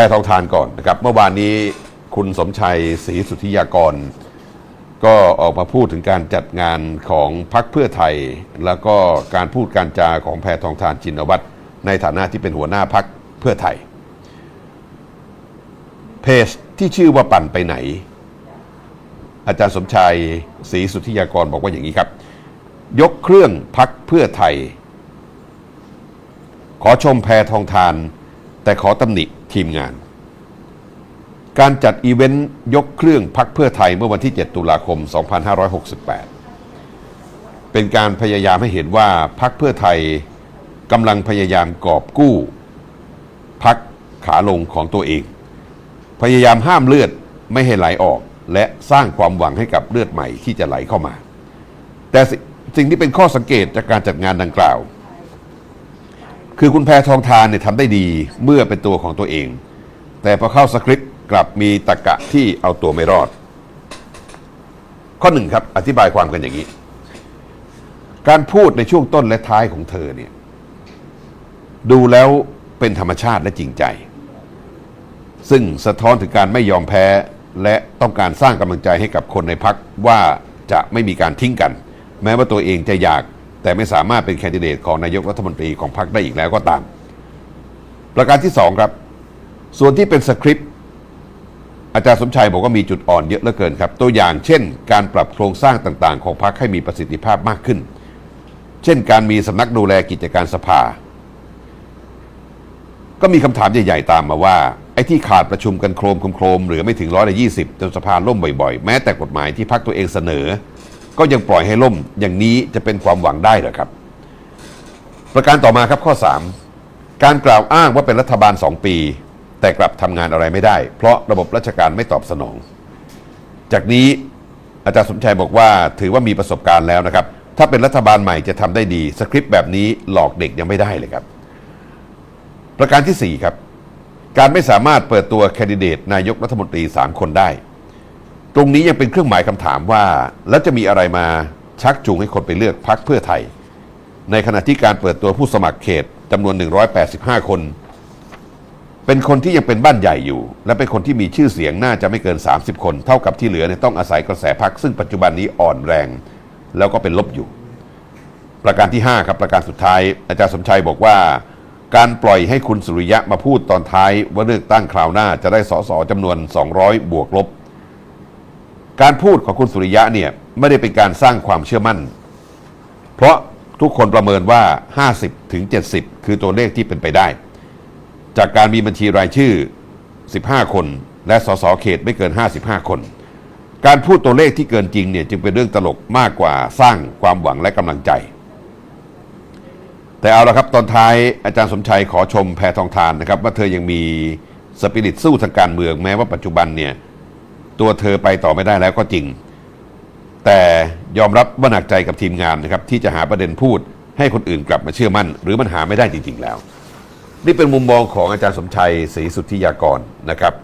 พทองทานก่อนนะครับ เมื่อวานนี้คุณสมชัยศรีสุธิยากร ก็ออกมาพูดถึงการจัดงานของพรรคเพื่อไทย แล้วก็การพูดการจาของแพทองทานจินวัตรในฐานะที่เป็นหัวหน้าพรรคเพื่อไทย เพจที่ชื่อว่าปั่นไปไหน อาจารย์สมชัยศรีสุธิยากรบอกว่าอย่างนี้ครับ ยกเครื่องพักเพื่อไทย ขอชมแพทองทาน แต่ขอตำหนิ ทีมงาน การจัดอีเวนต์ยกเครื่องพักเพื่อไทยเมื่อวันที่ 7 ตุลาคม 2568 เป็นการพยายามให้เห็นว่าพักเพื่อไทยกำลังพยายามกอบกู้ พักขาลงของตัวเอง พยายามห้ามเลือดไม่ให้ไหลออก และสร้างความหวังให้กับเลือดใหม่ที่จะไหลเข้ามา แต่สิสิ่งที่เป็นข้อสังเกตจากการจัดงานดังกล่าว คือคุณแพทองทานเนี่ยทำได้ดีเมื่อเป็นตัวของตัวเอง แต่พอเข้าสคริปต์กลับมีตะกะที่เอาตัวไม่รอด ข้อหนึ่งครับ อธิบายความกันอย่างนี้ การพูดในช่วงต้นและท้ายของเธอเนี่ยดูแล้วเป็นธรรมชาติและจริงใจ ซึ่งสะท้อนถึงการไม่ยอมแพ้และต้องการสร้างกำลังใจให้กับคนในพักว่าจะไม่มีการทิ้งกัน แม้ว่าตัวเองจะอยาก แต่ไม่สามารถเป็นแคนดิเดตของนายกรัฐมนตรีของพรรคได้อีกแล้วก็ตาม ประการที่สองครับ ส่วนที่เป็นสคริปต์อาจารย์สมชัยบอกว่ามีจุดอ่อนเยอะเหลือเกินครับ ตัวอย่างเช่น การปรับโครงสร้างต่างๆ ของพรรคให้มีประสิทธิภาพมากขึ้น เช่น การมีสำนักดูแลกิจการสภา ก็มีคำถามใหญ่ๆตามมาว่าไอ้ที่ขาดประชุมกันโครมโครมเหลือไม่ถึงร้อยละยี่สิบจนสภาล่มบ่อยๆ แม้แต่กฎหมายที่พรรคตัวเองเสนอ ก็ยังปล่อยให้ล่มอย่างนี้จะเป็นความหวังได้เหรอครับ ประการต่อมาครับข้อ 3 การกล่าวอ้างว่าเป็นรัฐบาล 2 ปี แต่กลับทำงานอะไรไม่ได้ เพราะระบบราชการไม่ตอบสนอง จากนี้อาจารย์สมชัยบอกว่า ถือว่ามีประสบการณ์แล้วนะครับ ถ้าเป็นรัฐบาลใหม่จะทำได้ดี สคริปต์แบบนี้หลอกเด็กยังไม่ได้เลยครับ ประการทีสี่4ครับการไม่สามารถเปิดตัวแคนดิเดตนายกรัฐมนตรี 3 คนได้ ตรงนี้ยังเป็นเครื่องหมายคำถามว่า แล้วจะมีอะไรมาชักจูงให้คนไปเลือกพักเพื่อไทย ในขณะที่การเปิดตัวผู้สมัครเขตจำนวน 185 คน เป็นคนที่ยังเป็นบ้านใหญ่อยู่ และเป็นคนที่มีชื่อเสียงน่าจะไม่เกิน 30 คน เท่ากับที่เหลือเนี่ยต้องอาศัยกระแสพักซึ่งปัจจุบันนี้อ่อนแรง แล้วก็เป็นลบอยู่ ประการที่ 5 ครับประการสุดท้าย อาจารย์สมชัยบอกว่า การปล่อยให้คุณสุริยะมาพูดตอนท้ายว่าเลือกตั้งคราวหน้าจะได้สสจำนวน 200 บวกลบ การพูดของคุณสุริยะเนี่ยไม่ได้เป็นการสร้างความเชื่อมั่น เพราะทุกคนประเมินว่า 50ถึง70 คือตัวเลขที่เป็นไปได้ จากการมีบัญชีรายชื่อ 15 คน และสสเขตไม่เกิน 55 คน การพูดตัวเลขที่เกินจริงเนี่ยจึงเป็นเรื่องตลกมากกว่าสร้างความหวังและกำลังใจ แต่เอาละครับตอนท้ายอาจารย์สมชัยขอชมแพทองทานนะครับว่าเธอยังมีสปิริตสู้ทางการเมืองแม้ว่าปัจจุบันเนี่ย ตัวเธอไปต่อไม่ได้แล้วก็จริง แต่ยอมรับว่าหนักใจกับทีมงานนะครับ ที่จะหาประเด็นพูด ให้คนอื่นกลับมาเชื่อมั่น หรือมันหาไม่ได้จริง ๆ แล้ว นี่เป็นมุมมองของอาจารย์สมชัยศรีสุทธิยากรนะครับ